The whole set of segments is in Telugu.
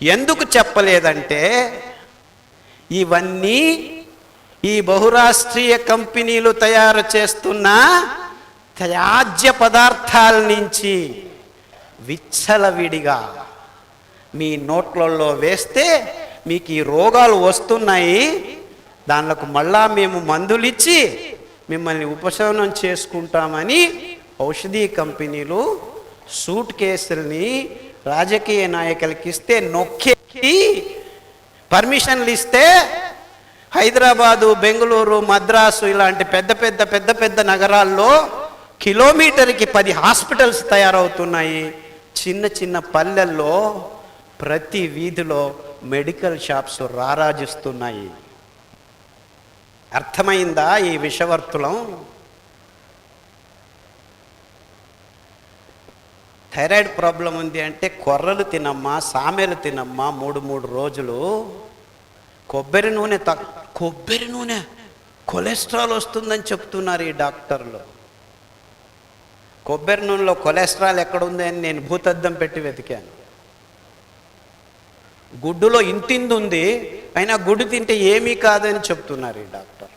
ఎందుకు చెప్పలేదంటే ఇవన్నీ ఈ బహురాష్ట్రీయ కంపెనీలు తయారు చేస్తున్న త్యాజ్య పదార్థాల నుంచి విచ్చలవిడిగా మీ నోట్లలో వేస్తే మీకు ఈ రోగాలు వస్తున్నాయి. దానిలకు మళ్ళా మేము మందులు ఇచ్చి మిమ్మల్ని ఉపశమనం చేసుకుంటామని ఔషధీ కంపెనీలు సూట్ కేసుల్ని రాజకీయ నాయకులకి ఇస్తే నొక్కి పర్మిషన్లు ఇస్తే హైదరాబాదు బెంగళూరు మద్రాసు ఇలాంటి పెద్ద పెద్ద పెద్ద పెద్ద నగరాల్లో కిలోమీటర్కి పది హాస్పిటల్స్ తయారవుతున్నాయి. చిన్న చిన్న పల్లెల్లో ప్రతి వీధిలో మెడికల్ షాప్స్ రారాజిస్తున్నాయి. అర్థమైందా ఈ విషవర్తులం? థైరాయిడ్ ప్రాబ్లం ఉంది అంటే కొర్రలు తినమ్మా సామెలు తినమ్మా మూడు మూడు రోజులు కొబ్బరి నూనె త కొబ్బరి నూనె. కొలెస్ట్రాల్ వస్తుందని చెప్తున్నారు ఈ డాక్టర్లు. కొబ్బరి నూనెలో కొలెస్ట్రాల్ ఎక్కడుంది అని నేను భూతద్దం పెట్టి వెతికాను. గుడ్డులో ఇంతింది ఉంది అయినా గుడ్డు తింటే ఏమీ కాదని చెప్తున్నారు ఈ డాక్టర్.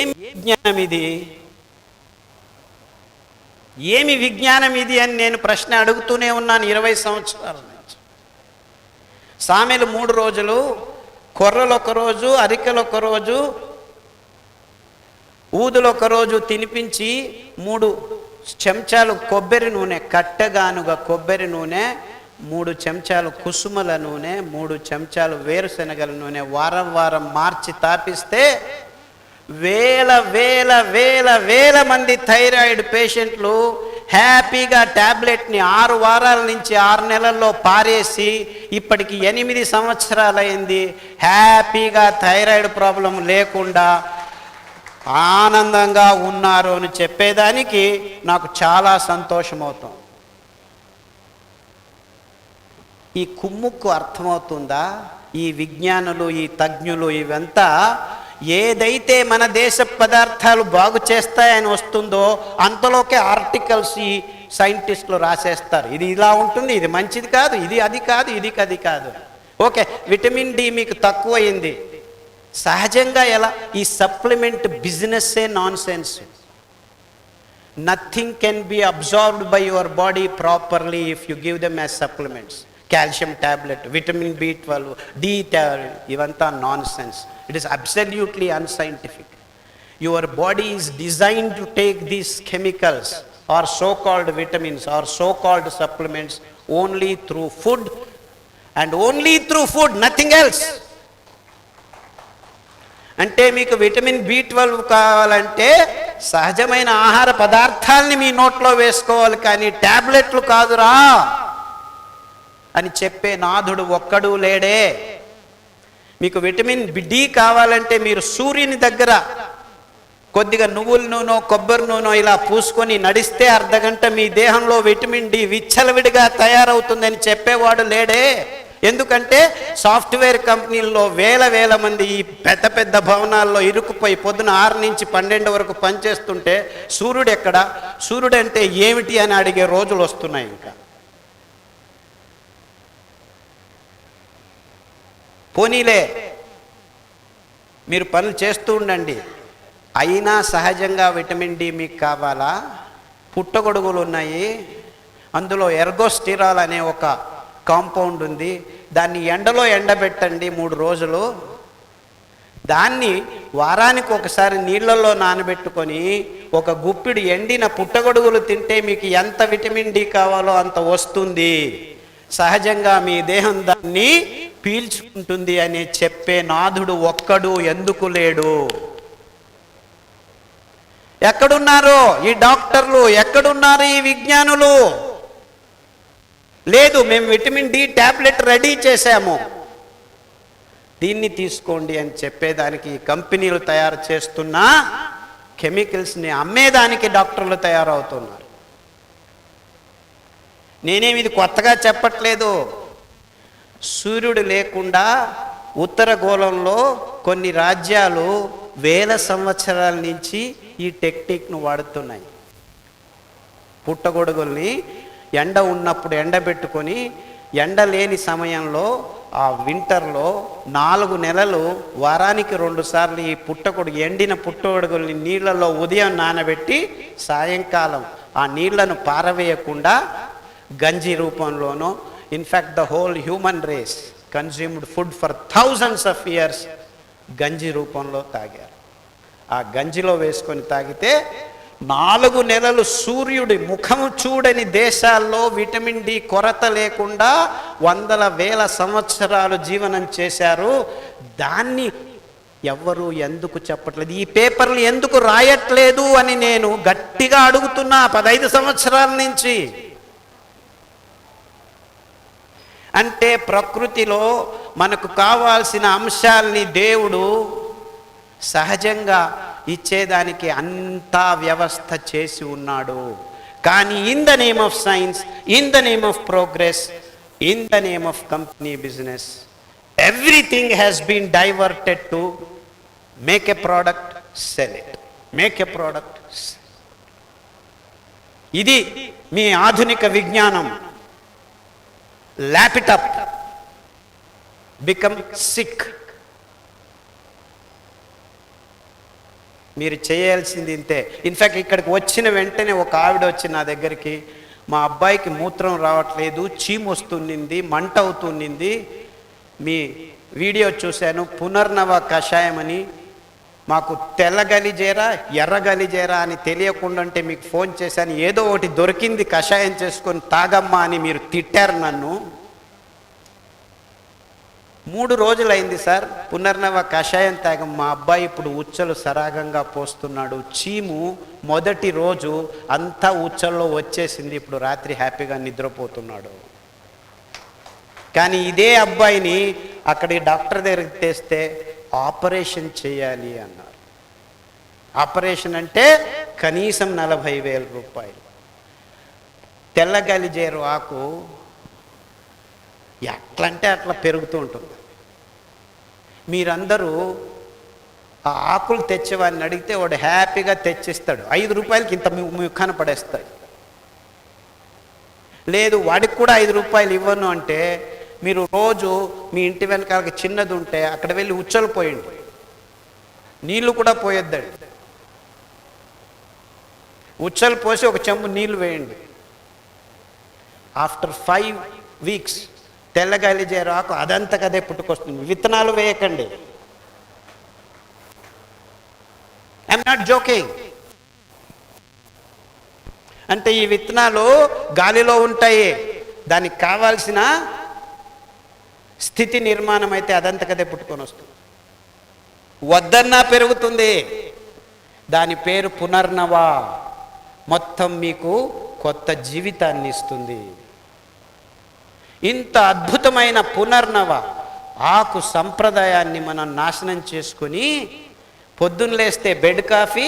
ఏమి జ్ఞానం ఇది? ఏమి విజ్ఞానం ఇది అని నేను ప్రశ్న అడుగుతూనే ఉన్నాను ఇరవై సంవత్సరాల నుంచి. సామెలు మూడు రోజులు కొర్రలు ఒక రోజు అరికెలు ఒక రోజు ఊదులు ఒక రోజు తినిపించి మూడు చెంచాలు కొబ్బరి నూనె కట్టగానుగా కొబ్బరి నూనె మూడు చెంచాలు కుసుమల నూనె మూడు చెంచాలు వేరుశనగల నూనె వారం వారం మార్చి తాపిస్తే వేల వేల వేల వేల మంది థైరాయిడ్ పేషెంట్లు హ్యాపీగా ట్యాబ్లెట్ని ఆరు వారాల నుంచి ఆరు నెలల్లో పారేసి ఇప్పటికి ఎనిమిది సంవత్సరాలైంది. హ్యాపీగా థైరాయిడ్ ప్రాబ్లం లేకుండా ఆనందంగా ఉన్నారు అని చెప్పేదానికి నాకు చాలా సంతోషమవుతుంది ఈ కుమ్ముక్కు అర్థమవుతుందా? ఈ విజ్ఞానులు ఈ తజ్ఞులు ఇవంతా ఏదైతే మన దేశ పదార్థాలు బాగు చేస్తాయని వస్తుందో అంతలోకే ఆర్టికల్స్ ఈ సైంటిస్టులు రాసేస్తారు. ఇది ఇలా ఉంటుంది ఇది మంచిది కాదు ఇది అది కాదు ఇది అది కాదు. ఓకే విటమిన్ డి మీకు తక్కువైంది. సహజంగా ఎలా? ఈ supplement బిజినెస్సే nonsense nothing can be absorbed by your body properly if you give them as supplements. Calcium tablet vitamin B twelve D ఇవంతా nonsense it is absolutely unscientific your body is design to take these chemicals or so called vitamins or so called supplements only through food and only through food nothing else అంటే మీకు విటమిన్ బి ట్వెల్వ్ కావాలంటే సహజమైన ఆహార పదార్థాలని మీ నోట్లో వేసుకోవాలి కానీ ట్యాబ్లెట్లు కాదురా. అని చెప్పే నాథుడు ఒక్కడు లేడే. మీకు విటమిన్ డి కావాలంటే మీరు సూర్యుని దగ్గర కొద్దిగా నువ్వుల నూనె కొబ్బరి నూనె ఇలా పూసుకొని నడిస్తే అర్ధగంట మీ దేహంలో విటమిన్ డి విచ్చలవిడిగా తయారవుతుందని చెప్పేవాడు లేడే. ఎందుకంటే సాఫ్ట్వేర్ కంపెనీల్లో వేల వేల మంది ఈ పెద్ద పెద్ద భవనాల్లో ఇరుక్కుపోయి పొద్దున ఆరు నుంచి పన్నెండు వరకు పనిచేస్తుంటే సూర్యుడు ఎక్కడ? సూర్యుడు అంటే ఏమిటి అని అడిగే రోజులు వస్తున్నాయి ఇంకా. పోనీలే. మీరు పనులు చేస్తూ ఉండండి. అయినా సహజంగా విటమిన్ డి మీకు కావాలా? పుట్టగొడుగులు ఉన్నాయి. అందులో ఎర్గోస్టిరాల్ అనే ఒక కాంపౌండ్ ఉంది. దాన్ని ఎండలో ఎండబెట్టండి మూడు రోజులు. దాన్ని వారానికి ఒకసారి నీళ్ళల్లో నానబెట్టుకొని ఒక గుప్పిడి ఎండిన పుట్టగొడుగులు తింటే మీకు ఎంత విటమిన్ డి కావాలో అంత వస్తుంది. సహజంగా మీ దేహం దాన్ని పీల్చుకుంటుంది అని చెప్పే నాథుడు ఒక్కడు ఎందుకు లేడు? ఎక్కడున్నారు ఈ డాక్టర్లు ఎక్కడున్నారు ఈ విజ్ఞానులు? లేదు మేము విటమిన్ డి ట్యాబ్లెట్ రెడీ చేశాము. దీన్ని తీసుకోండి అని చెప్పేదానికి కంపెనీలు తయారు చేస్తున్న కెమికల్స్ని అమ్మేదానికి డాక్టర్లు తయారవుతున్నారు. నేనేమి ఇది కొత్తగా చెప్పట్లేదు. సూర్యుడు లేకుండా ఉత్తర గోళంలో కొన్ని రాజ్యాలు వేల సంవత్సరాల నుంచి ఈ టెక్నిక్ను వాడుతున్నాయి. పుట్టగొడుగుల్ని ఎండ ఉన్నప్పుడు ఎండబెట్టుకొని ఎండ లేని సమయంలో ఆ వింటర్లో నాలుగు నెలలు వారానికి రెండు సార్లు ఈ పుట్టకొడుగు ఎండిన పుట్టగొడుగుల్ని నీళ్ళలో ఉదయం నానబెట్టి సాయంకాలం ఆ నీళ్ళను పారవేయకుండా గంజి రూపంలోనో in fact the whole human race consumed food for thousands of years గంజి రూపంలో తాగారు. ఆ గంజిలో వేసుకొని తాగితే నాలుగు నెలలు సూర్యుడి ముఖము చూడని దేశాల్లో విటమిన్ డి కొరత లేకుండా వందల వేల సంవత్సరాలు జీవనం చేశారు. దాన్ని ఎవ్వరు ఎందుకు చెప్పట్లేదు? ఈ పేపర్లు ఎందుకు రాయట్లేదు అని నేను గట్టిగా అడుగుతున్నా పదైదు సంవత్సరాల నుంచి. అంటే ప్రకృతిలో మనకు కావాల్సిన అంశాలని దేవుడు సహజంగా ఇచ్చేదానికి అంతా వ్యవస్థ చేసి ఉన్నాడు. కానీ in the name of science in the name of progress in the name of company business everything has been diverted to make a product sell it make a product ఇది మీ ఆధునిక విజ్ఞానం. ల్యాప్ ఇట్ బికమ్ సిక్ మీరు చేయాల్సింది ఇంతే. ఇన్ఫ్యాక్ట్ ఇక్కడికి వచ్చిన వెంటనే ఒక ఆవిడ వచ్చి నా దగ్గరికి మా అబ్బాయికి మూత్రం రావట్లేదు చీము వస్తుండింది మంట అవుతుండింది మీ వీడియో చూశాను పునర్నవ కషాయం అని మాకు తెల్ల గలిజేరా ఎర్ర గలిజేరా అని తెలియకుండా అంటే మీకు ఫోన్ చేశాను. ఏదో ఒకటి దొరికింది కషాయం చేసుకొని తాగమ్మా అని మీరు తిట్టారు నన్ను. మూడు రోజులైంది సార్ పునర్నవ కషాయం తాగం. మా అబ్బాయి ఇప్పుడు ఉచ్చలు సరాగంగా పోస్తున్నాడు. చీము మొదటి రోజు అంతా ఉచ్చల్లో వచ్చేసింది. ఇప్పుడు రాత్రి హ్యాపీగా నిద్రపోతున్నాడు. కానీ ఇదే అబ్బాయిని అక్కడి డాక్టర్ దగ్గరికి తెస్తే ఆపరేషన్ చేయాలి అన్నారు. ఆపరేషన్ అంటే కనీసం నలభై వేల రూపాయలు. తెల్లగలిజేరు ఆకు ఎట్లంటే అట్లా పెరుగుతూ ఉంటుంది. మీరందరూ ఆ ఆకులు తెచ్చేవాడిని అడిగితే వాడు హ్యాపీగా తెచ్చిస్తాడు. ఐదు రూపాయలకి ఇంత ము- ముఖాన పడేస్తాడు లేదు వాడికి కూడా ఐదు రూపాయలు ఇవ్వను అంటే మీరు రోజు మీ ఇంటి వెనకాలకి చిన్నది ఉంటే అక్కడ వెళ్ళి ఉచ్చలు పోయండి. నీళ్ళు కూడా పోయొద్దండి. ఉచ్చలు పోసి ఒక చెంబు నీళ్ళు వేయండి. ఆఫ్టర్ ఫైవ్ వీక్స్ తెల్లగాలి రాకు అదంతకదే పుట్టుకొస్తుంది. విత్తనాలు వేయకండి. ఐఎమ్ నాట్ జోకింగ్ అంటే ఈ విత్తనాలు గాలిలో ఉంటాయి. దానికి కావాల్సిన స్థితి నిర్మాణం అయితే అదంతకదే పుట్టుకొని వస్తుంది. వద్దన్నా పెరుగుతుంది. దాని పేరు పునర్నవ. మొత్తం మీకు కొత్త జీవితాన్ని ఇస్తుంది. ఇంత అద్భుతమైన పునర్నవ ఆకు సంప్రదాయాన్ని మనం నాశనం చేసుకొని పొద్దున్న లేస్తే బెడ్ కాఫీ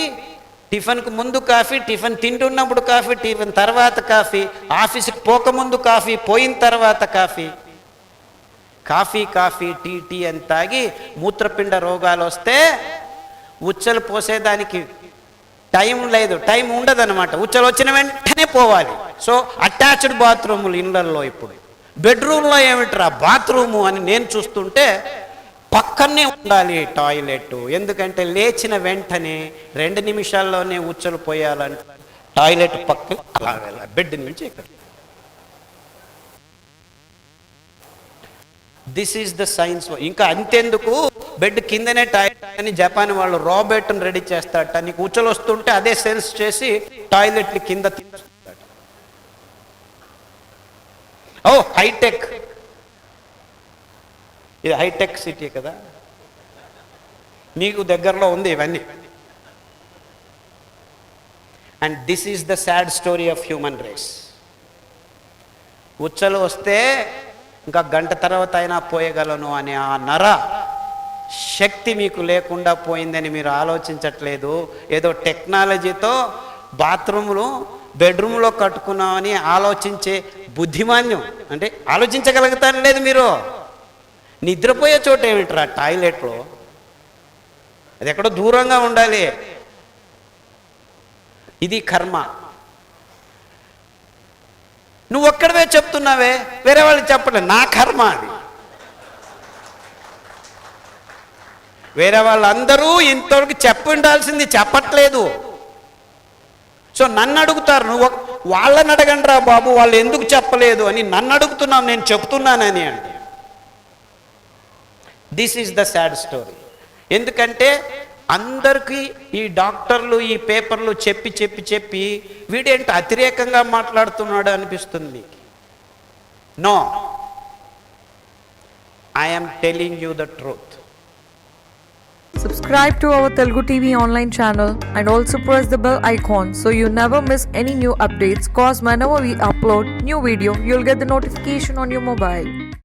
టిఫిన్కు ముందు కాఫీ టిఫిన్ తింటున్నప్పుడు కాఫీ టిఫిన్ తర్వాత కాఫీ ఆఫీస్కి పోకముందు కాఫీ పోయిన తర్వాత coffee. Coffee coffee tea tea అని తాగి మూత్రపిండ రోగాలు వస్తే ఉచ్చలు పోసేదానికి టైం లేదు టైం ఉండదన్నమాట. ఉచ్చలు వచ్చిన వెంటనే పోవాలి. సో అటాచ్డ్ బాత్రూములు ఇళ్ళల్లో ఇప్పుడు. బెడ్రూమ్లో ఏమిట్రా బాత్రూము అని నేను చూస్తుంటే పక్కనే ఉండాలి టాయిలెట్ ఎందుకంటే లేచిన వెంటనే రెండు నిమిషాల్లోనే ఉచ్చలు పోయాలంటే. టాయిలెట్ పక్క అలా వెళ్ళాలి బెడ్ నుంచి ఇక్కడ దిస్ ఈజ్ ద సైన్స్ ఇంకా అంతెందుకు? బెడ్ కిందనే టాయిలెట్ అని జపాన్ వాళ్ళు రాబెట్ని రెడీ చేస్తాడట నీకు ఉచ్చలు వస్తుంటే అదే సెన్స్ చేసి టాయిలెట్ కింద ఓ హైటెక్. ఇది హైటెక్ సిటీ కదా. మీకు దగ్గరలో ఉంది ఇవన్నీ. And this is the sad story of human race ఉచ్చలు వస్తే ఇంకా గంట తర్వాత అయినా పోయగలను అనే ఆ నర శక్తి మీకు లేకుండా పోయిందని మీరు ఆలోచించట్లేదు. ఏదో టెక్నాలజీతో బాత్రూములు బెడ్రూమ్లో కట్టుకున్నామని ఆలోచించే బుద్ధిమాన్యం. అంటే ఆలోచించగలుగుతారు లేదు మీరు? నిద్రపోయే చోట ఏమిట్రా టాయిలెట్లో? అది ఎక్కడో దూరంగా ఉండాలి. ఇది కర్మ. నువ్వు ఒక్కడవే చెప్తున్నావే వేరే వాళ్ళకి చెప్పలేదు. నా కర్మ అది. వేరే వాళ్ళందరూ ఇంతవరకు చెప్పి ఉండాల్సింది చెప్పట్లేదు. సో నన్ను అడుగుతారు నువ్వు వాళ్ళని అడగండి రా బాబు వాళ్ళు ఎందుకు చెప్పలేదు అని నన్ను అడుగుతున్నావు నేను చెప్తున్నానని అంటే. This is the sad story ఎందుకంటే అందరికీ ఈ డాక్టర్లు ఈ పేపర్లు చెప్పి చెప్పి చెప్పి వీడేంటి అతిరేకంగా మాట్లాడుతున్నాడు అనిపిస్తుంది మీకు no I'm telling you the truth Subscribe to our Telugu TV online channel and also press the bell icon so you never miss any new updates. Cause whenever we upload new video, you'll get the notification on your mobile.